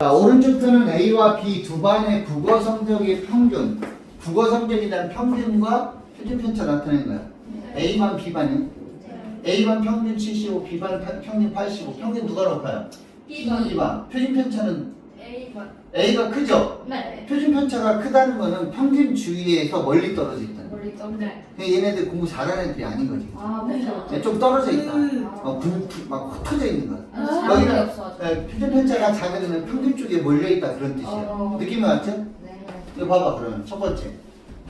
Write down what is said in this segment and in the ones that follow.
자, 오른쪽 편은 A와 B 두 반의 국어 성적의 평균. 국어 성적에 대한 평균과 표준 편차 나타내는 거야. A반, B반이. A반 평균 75, B반 파- 평균 85. 평균 누가 높아요? B번 B반. 표준 편차는 A번 A가 크죠? 네 표준 편차가 크다는 거는 평균 주위에서 멀리 떨어져 있다는 거야. 멀리 네 그냥 얘네들 공부 잘하는 애들이 아닌 거지. 아 맞아 그냥 좀 떨어져 있다. 음. 어, 분, 분- 막 흩어져 있는 거야. 아, 여기는 표준 편차가 작으면 평균 쪽에 몰려 있다 그런 뜻이야. 어. 느낌이 왔죠? 네 이거 봐봐 그러면 첫 번째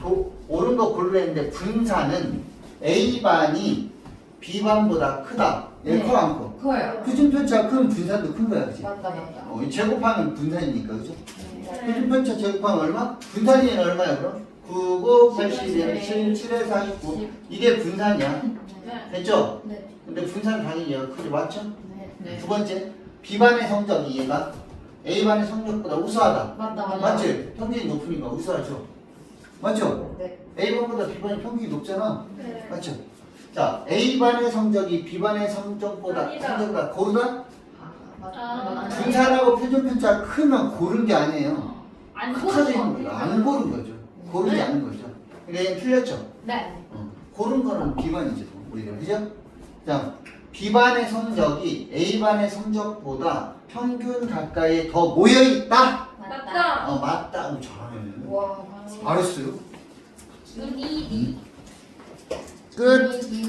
도, 옳은 거 고르랬는데 분산은 A반이 B반보다 크다 얘 네. 커 안 커? 커요 표준 편차가 크면 분산도 큰 거야 그치? 맞다 맞다 어, 이 제곱하면 분산이니까 그죠? 네. 표준 편차 제곱하면 얼마? 분산이는 얼마야 그럼? 9, 9, 81, 7, 7에 49 이게 분산이야 네 됐죠? 네 근데 분산 당연히 얘가 크죠 맞죠? 네 두 번째 B반의 성적이 얘가 A반의 성적보다 우수하다 맞다 맞다 맞지? 평균이 높으니까 우수하죠 맞죠? 네 A반보다 B반이 평균이 높잖아. 네. 맞죠? 자, A반의 성적이 B반의 성적보다 아니다. 성적보다 고르다? 아, 아. 분산하고 표준 편차가 크면 고른 게 아니에요. 안 흩어져 있는 거죠. 안 고른 거죠. 고르지 네. 않은 거죠. 얘는 틀렸죠. 네 어. 고른 거는 B반이죠. 우리가 그죠? 자, B반의 성적이 A반의 성적보다 평균 가까이에 더 모여 있다. 맞다 어, 맞다. 어, 잘하네. 와 알았어요. 눈이 끝.